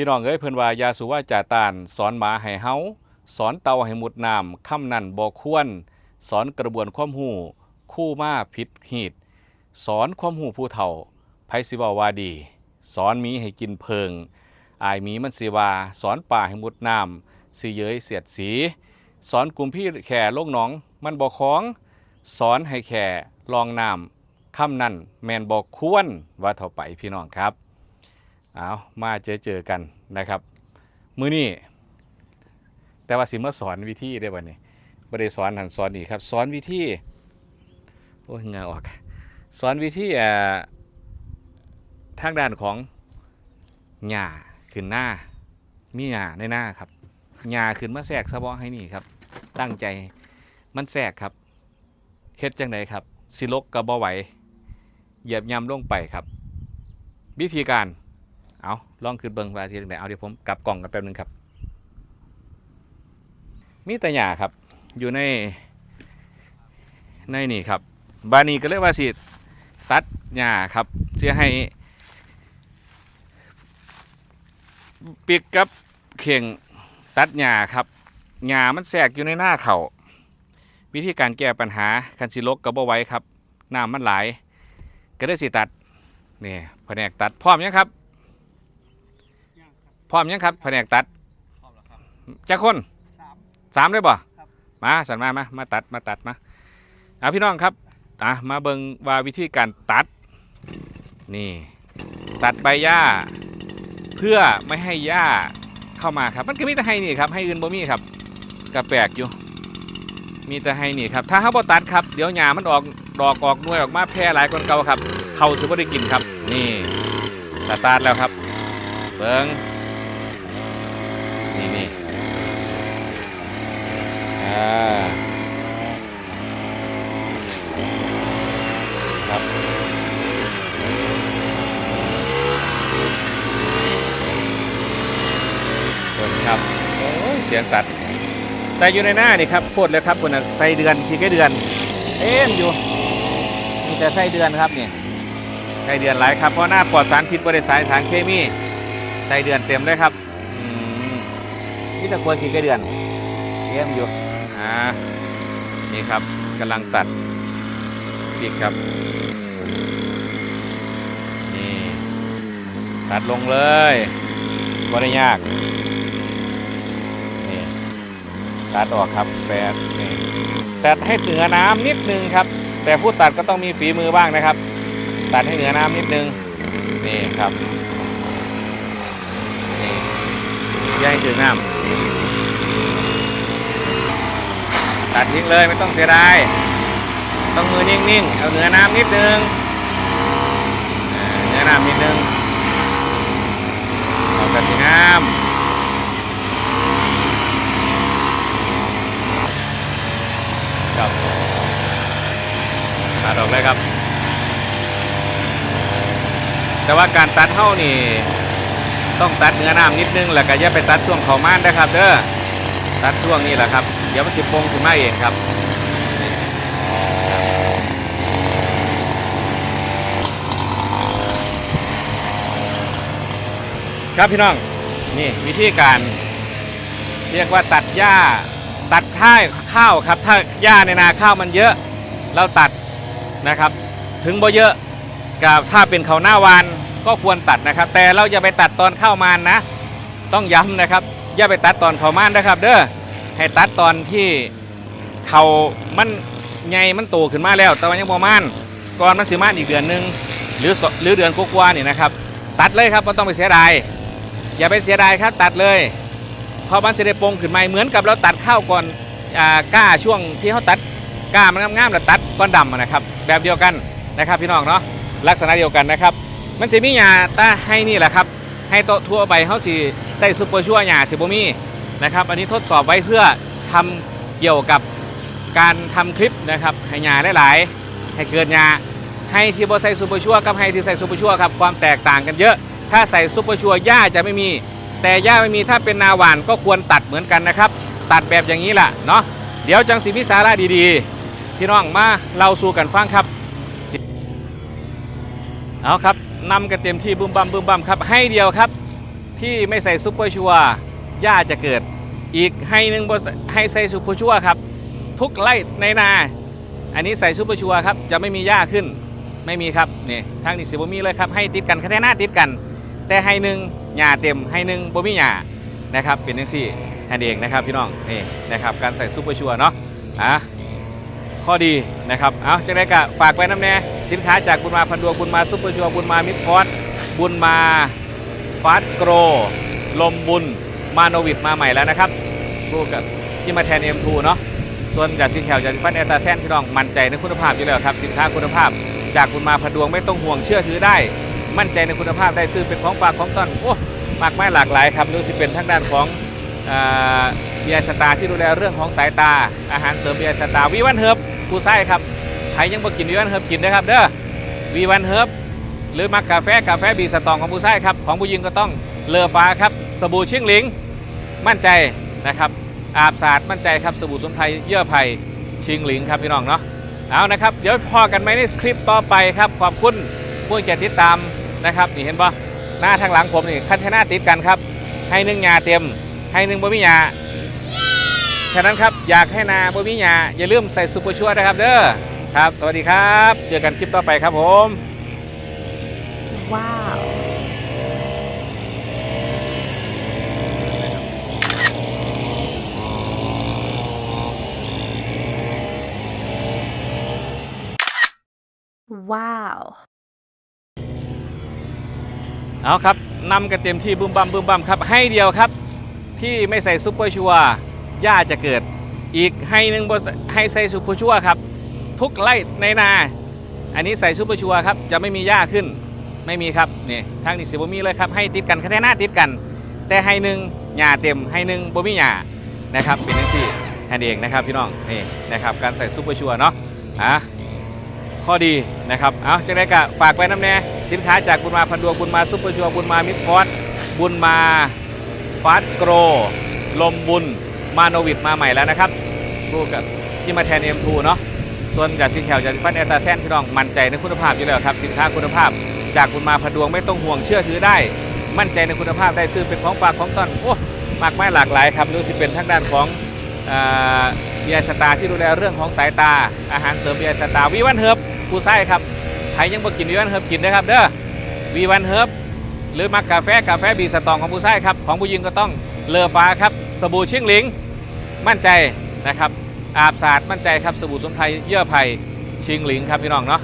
พี่น้องเอ้ยเพิ่นว่ายาสุว่าจ่าตานสอนหมาให้เฮาสอนเต่าให้มุดน้ำคำนั่นบ่ควร สอนกระบวนความหูคู่มาผิดหีด สอนความหูผู้เฒ่าไผสิเว้าว่าดี สอนมีให้กินเพิง อายมีมันสิว่าสอนป่าให้มุดน้ำสิเย้ยเสียดสี สอนกลุ่มพี่แข่ลงหนอง มันบ่ของ สอนให้แข่ลองน้ำคำนั่นแมนบอกควรว่าเท่าไปพี่น้องครับ เอามาเจอเจอกันนะครับมือนี่แต่ว่าสิมาสอนวิธีได้บ่เนี่ยบ่ได้สอนหันสอนนี่ครับ สอนวิธีโอ้ยเงาออก สอนวิธีอ่อทางด้านของหญ้าขึ้นหน้ามีหญ้าในหน้าครับหญ้าขึ้นมาแทรกสะบาะให้นี่ครับ ตั้งใจมันแทรกครับเฮ็ดจังไดครับ สิลกก็บ่ไหวเหยียบย่ำลงไปครับ วิธีการ เอาลองขึ้นเบิงว่าทีไหนเอาเดี๋ยวผมกลับกล่องกันแป๊บนึงครับ มีแต่หญ้าครับ อยู่ในในนี่ครับ บานีก็เรียกว่าสิตัดหญ้าครับเสียให้ปิกกับเข่งตัดหญ้าครับหญ้ามันแทรกอยู่ในหน้าเขาวิธีการแก้ปัญหาคันสิลกก็บ่ไว้ครับน้ำมันไหลก็ได้สิตัดนี่แผนกตัดพร้อมยังครับ พร้อมยังครับแผนกตัดพร้อมแล้วครับจะคนสาม สามเลยบ่ครับ มาสันมามามาตัดมาตัดมาเอาพี่น้องครับอะมาเบิงว่าวิธีการตัดนี่ตัดใบหญ้า เพื่อไม่ให้หญ้าเข้ามาครับ มันก็มีแต่ให้นี่ครับให้อื่นบ่มีครับกระแปลกอยู่ มีแต่ให้นี่ครับถ้าเขาบ่ตัดครับเดี๋ยวหญ้ามันออกดอกออกหน่วยออกมาแพร่หลายคนเก่าครับ เขาถือว่าได้กินครับ นี่สตาร์ทแล้วครับเบิงนี่นี่อ่าครับเบิงครับโอ้ ยเสียงตัด แต่อยู่ในหน้านี่ครับโคตรเลยครับคน่ะไส้เดือนทีแค่เดือน เอ็มอยู่มีแต่ไส้เดือนครับเนี่ยไส้เดือนหลายครับเพราะหน้าปลอดสารพิษบริสารสารเคมีไส้เดือนเต็มเลยครับมนี่ตะควรทีแค่เดือนเอ็มอยู่อ่านี่ครับกำลังตัดปีกครับนี่ตัดลงเลยก็ได้ยาก ตัดออกครับแปดนี่ตัดให้เหนือน้ำนิดนึงครับ แต่ผู้ตัดก็ต้องมีฝีมือบ้างนะครับ ตัดให้เหนือน้ำนิดนึงนี่ครับนี่ย่าให้ถึงน้ำตัดทิ้งเลยไม่ต้องเสียดายต้องมือนิ่งๆเอาเหนือน้ำนิดนึงอ่าเหนือน้ำนิดนึงเอากันที่น้ำ ครับตัดออกเลยครับ แต่ว่าการตัดเท่านี่ต้องตัดเนื้อน้ำนิดนึงแล้วก็อย่าไปตัดช่วงเขาม่านนะครับเด้อตัดช่วงนี้แหละครับ เดี๋ยวมันจะโป่งขึ้นมาเองครับครับพี่น้องนี่วิธีการเรียกว่าตัดหญ้า ตัดข้าวข้าวครับ ถ้าหญ้าในนาข้าวมันเยอะเราตัดนะครับ ถึงบ่เยอะกับถ้าเป็นเขาหน้าวานก็ควรตัดนะครับ แต่เราอย่าไปตัดตอนเข้ามานนะ ต้องย้ำนะครับ อย่าไปตัดตอนเขามานนะครับ เด้อให้ตัดตอนที่เขามันไงมันโตขึ้นมาแล้ว แต่ว่ายังประมาณก่อนมันสิมาอีกเดือนหนึงหรือหรือเดือนกว่าๆนี่นะครับ ตัดเลยครับไม่ต้องไปเสียดายอย่าไปเสียดายครับ ตัดเลย พอมันจะได้ปงขึ้นมาเหมือนกับเราตัดข้าวก่อนอ่าก้าช่วงที่เขาตัดก้ามันงามๆแล้วตัดก้อนดำนะครับ แบบเดียวกันนะครับพี่น้องเนาะลักษณะเดียวกันนะครับ มันจะมีหญ้าตาให้นี่แหละครับ ให้โตะทั่วไปเขาสิใส่ซุปเปอร์ชั่วหญ้าสิบมีนะครับ อันนี้ทดสอบไว้เพื่อทำเกี่ยวกับการทำคลิปนะครับให้หญ้าหลายๆให้เกิดหญ้าให้ที่บ่ใส่ซุปเปอร์ชั่วกับให้ที่ใส่ซุปเปอร์ชั่วครับความแตกต่างกันเยอะ ถ้าใส่ซุปเปอร์ชั่วหญ้าจะไม่มี แต่หญ้าไม่มีถ้าเป็นนาหวานก็ควรตัดเหมือนกันนะครับ ตัดแบบอย่างนี้แหละเนาะเดี๋ยวจังสิมิสาระดีๆ พี่น้องมาเราสู่กันฟังครับเอาครับนำกันเต็มที่บึ้มบัมบึ้มบัมครับให้เดียวครับ ที่ไม่ใส่ซุปเปอร์ชัวหญ้าจะเกิด อีกให้หนึ่งบ่ให้ใส่ซุปเปอร์ชัวครับ ทุกไร่ในนา อันนี้ใส่ซุปเปอร์ชัวครับจะไม่มีหญ้าขึ้นไม่มีครับนี่ทางนี้สิบ่มีเลยครับให้ติดกันคะแนนหน้าติดกัน แต่ให้หนึ่งหญ้าเต็มให้หนึ่งบ่มีหญ้านะครับเป็นจังซี่อันเองนะครับพี่น้องนี่นะครับการใส่ซุปเปอร์ชัวเนาะอะข้อดีนะครับเอาจังไดกะฝากไว้น้ำแน่สินค้าจากบุญมาพันดวงบุญมาซุปเปอร์ชัวบุญมามิดคอร์สบุญมาฟาสโกรลมบุญมาโนวิดมาใหม่แล้วนะครับคู่กับที่มาแทน M2 เนาะส่วนจากสินแถวจากฟันแอตาแซนพี่น้องมั่นใจในคุณภาพอยู่แล้วครับสินค้าคุณภาพ จากคุณมาพะดวงไม่ต้องห่วงเชื่อถือได้ มั่นใจในคุณภาพได้ซื้อเป็นของฝากของต้นโอ้มากมายหลากหลายครับดูสิเป็นทั้งด้านของเบียร์สตาที่ดูแลเรื่องของสายตา อาหารเสริมเบียร์สตาวีวันเฮิร์บผู้ไส้ครับใครยังบ่กินวีวันเฮิร์บกินนะครับเด้อวีวันเฮิร์บหรือมักกาแฟกาแฟบีสตองของผู้ไส้ครับของผู้หญิงก็ต้องเลอฟ้าครับสบู่เชียงหลิง มั่นใจนะครับอาบสาดมั่นใจครับสบู่สมุนไพรเยื่อไผ่ชิงหลิงครับพี่น้องเนาะเอานะครับ เดี๋ยวพอกันไหมในคลิปต่อไปครับ ขอบคุณผู้แก่ติดตาม นะครับนี่เห็นปะหน้าทางหลังผมนี่คันเทน่าติดกันครับ ให้นึ่งยาเต็ม ให้นึ่งบ่มียาฉะนั้นครับอยากให้นาบ่มียาอย่าลืมใส่ซุปเปอร์ชัวร์นะครับ เด้อครับ สวัสดีครับ เจอกันคลิปต่อไปครับผม Wow. Wow. เอาครับนำกันเต็มที่บึ้มบัมบึ้มบัมครับให้เดียวครับ ที่ไม่ใส่ซุปเปอร์ชัวหญ้าจะเกิด อีกให้หนึ่งบ่ให้ใส่ซุปเปอร์ชัวครับ ทุกไร่ในนา อันนี้ใส่ซุปเปอร์ชัวครับจะไม่มีหญ้าขึ้นไม่มีครับนี่ทางนี้สิบมีเลยครับให้ติดกันคะแนนหน้าติดกัน แต่ให้หนึ่งหญ้าเต็มให้หนึ่งบ่มีหญ้านะครับเป็นจังซี่อันเองนะครับพี่น้องนี่นะครับการใส่ซุปเปอร์ชัวเนาะอะข้อดีนะครับเอาจังไดกะฝากไว้น้ำแน่ สินค้าจากบุญมาพันดวงบุญมาซุปเปอร์ชัวร์บุญมามิดคอร์สบุญมาฟาสโกรลมบุญมาโนวิดมาใหม่แล้วนะครับคู่กับที่มาแทน M2 เนาะส่วนจากสินแถวจากฟันแอตาแซนพี่น้องมั่นใจในคุณภาพอยู่แล้วครับสินค้าคุณภาพ จากบุญมาพันดวงไม่ต้องห่วงเชื่อถือได้ มั่นใจในคุณภาพได้ซื้อเป็นของฝากของต้นโอ้มากมายหลากหลายครับดูสิเป็นทั้งด้านของเบียร์สตาที่ดูแลเรื่องของสายตาอาหารเสริมเบียร์สตาวีวันเฮิร์บผู้ไส้ครับ ครยังบ่กินวีวันเฮิร์บกินนะครับเด้อวีวันเฮิร์บหรือมักกาแฟกาแฟบีสตองของผู้ไส้ครับของผู้หญิงก็ต้องเลอฟ้าครับสบู่เชียงหลิง มั่นใจนะครับอาบสาดมั่นใจครับสบู่สมุนไพรเยื่อไผ่ชิงหลิงครับพี่น้องเนาะ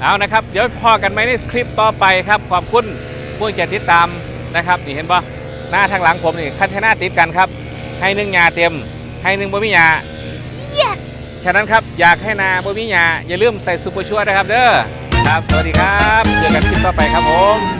เอานะครับเดี๋ยวพอกันไหมในคลิปต่อไปครับขอบคุณผู้แก่ติดตามนะครับนี่เห็นปะหน้าทางหลังผมนี่คันเทน่าติดกันครับ ให้หนึ่งยาเต็ม ให้หนึ่งบ่มียา Yes. ฉะนั้นครับอยากให้นาบ่มีหยาอย่าลืมใส่ซุปเปอร์ชัวร์นะครับเด้อ ครับ สวัสดีครับ เจอกันคลิปต่อไปครับผม